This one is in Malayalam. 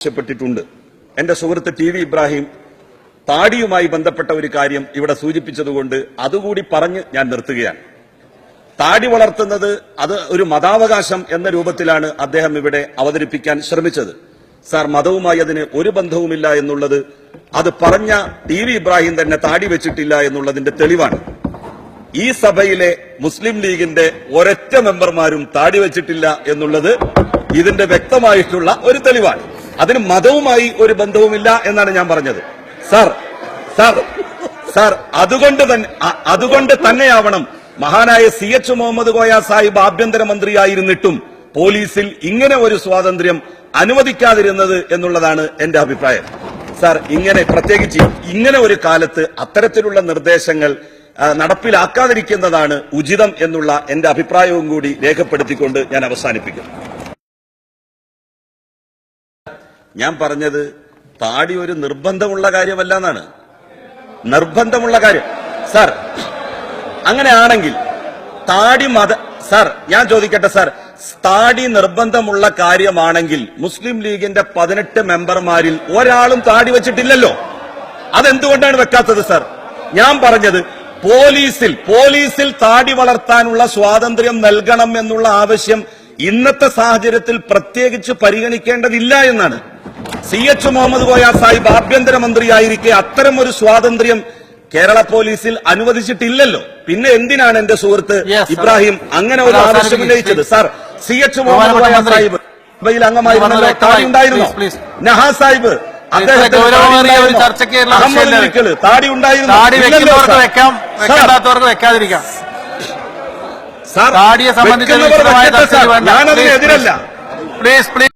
ആവശ്യപ്പെട്ടിട്ടുണ്ട്. എന്റെ സുഹൃത്ത് ടി വി ഇബ്രാഹിം താടിയുമായി ബന്ധപ്പെട്ട ഒരു കാര്യം ഇവിടെ സൂചിപ്പിച്ചതുകൊണ്ട് അതുകൂടി പറഞ്ഞ് ഞാൻ നിർത്തുകയാണ്. താടി വളർത്തുന്നത് അത് ഒരു മതാവകാശം എന്ന രൂപത്തിലാണ് അദ്ദേഹം ഇവിടെ അവതരിപ്പിക്കാൻ ശ്രമിച്ചത്. സാർ മതവുമായി അതിന് ഒരു ബന്ധവുമില്ല എന്നുള്ളത് അത് പറഞ്ഞ ടി വി ഇബ്രാഹിം തന്നെ താടി വെച്ചിട്ടില്ല എന്നുള്ളതിന്റെ തെളിവാണ്. ഈ സഭയിലെ മുസ്ലിം ലീഗിന്റെ ഒരൊറ്റ മെമ്പർമാരും താടി വെച്ചിട്ടില്ല എന്നുള്ളത് ഇതിന്റെ വ്യക്തമായിട്ടുള്ള ഒരു തെളിവാണ്. അതിന് മതവുമായി ഒരു ബന്ധവുമില്ല എന്നാണ് ഞാൻ പറഞ്ഞത്. സർ സർ സർ അതുകൊണ്ട് തന്നെ അതുകൊണ്ട് തന്നെയാവണം മഹാനായ സി എച്ച് മുഹമ്മദ് കോയ സാഹിബ് ആഭ്യന്തരമന്ത്രിയായിരുന്നിട്ടും പോലീസിൽ ഇങ്ങനെ ഒരു സ്വാതന്ത്ര്യം അനുവദിക്കാതിരുന്നത് എന്നുള്ളതാണ് എന്റെ അഭിപ്രായം. സർ ഇങ്ങനെ പ്രത്യേകിച്ച് ഇങ്ങനെ ഒരു കാലത്ത് അത്തരത്തിലുള്ള നിർദ്ദേശങ്ങൾ നടപ്പിലാക്കാതിരിക്കുന്നതാണ് ഉചിതം എന്നുള്ള എന്റെ അഭിപ്രായവും കൂടി രേഖപ്പെടുത്തിക്കൊണ്ട് ഞാൻ അവസാനിപ്പിക്കും ഞാൻ പറഞ്ഞത് താടി ഒരു നിർബന്ധമുള്ള കാര്യമല്ല എന്നാണ് നിർബന്ധമുള്ള കാര്യം. സാർ അങ്ങനെയാണെങ്കിൽ താടി മത സാർ ഞാൻ ചോദിക്കട്ടെ സാർ താടി നിർബന്ധമുള്ള കാര്യമാണെങ്കിൽ മുസ്ലിം ലീഗിന്റെ പതിനെട്ട് മെമ്പർമാരിൽ ഒരാളും താടി വെച്ചിട്ടില്ലല്ലോ. അതെന്തുകൊണ്ടാണ് വെക്കാത്തത് സാർ? ഞാൻ പറഞ്ഞത് പോലീസിൽ പോലീസിൽ താടി വളർത്താനുള്ള സ്വാതന്ത്ര്യം നൽകണം എന്നുള്ള ആവശ്യം ഇന്നത്തെ സാഹചര്യത്തിൽ പ്രത്യേകിച്ച് പരിഗണിക്കേണ്ടതില്ല എന്നാണ്. സി എച്ച് മുഹമ്മദ് കോയ സാഹിബ് ആഭ്യന്തരമന്ത്രിയായിരിക്കെ അത്തരം ഒരു സ്വാതന്ത്ര്യം കേരള പോലീസിൽ അനുവദിച്ചിട്ടില്ലല്ലോ. പിന്നെ എന്തിനാണ് എന്റെ സുഹൃത്ത് ഇബ്രാഹിം അങ്ങനെ ഒരു. ആവശ്യം ഉന്നയിച്ചത്? Sir C H Muhammad Koya Sahib സഭയിൽ അംഗമായിരുന്നല്ലോ താടി ഉണ്ടായിരുന്നോ നഹാ സാഹിബ് അദ്ദേഹത്തിന് താടി ഉണ്ടായിരുന്നോ? സാർ, താടിയെ സംബന്ധിച്ച് ഞാനതിനെതിരല്ല. Please please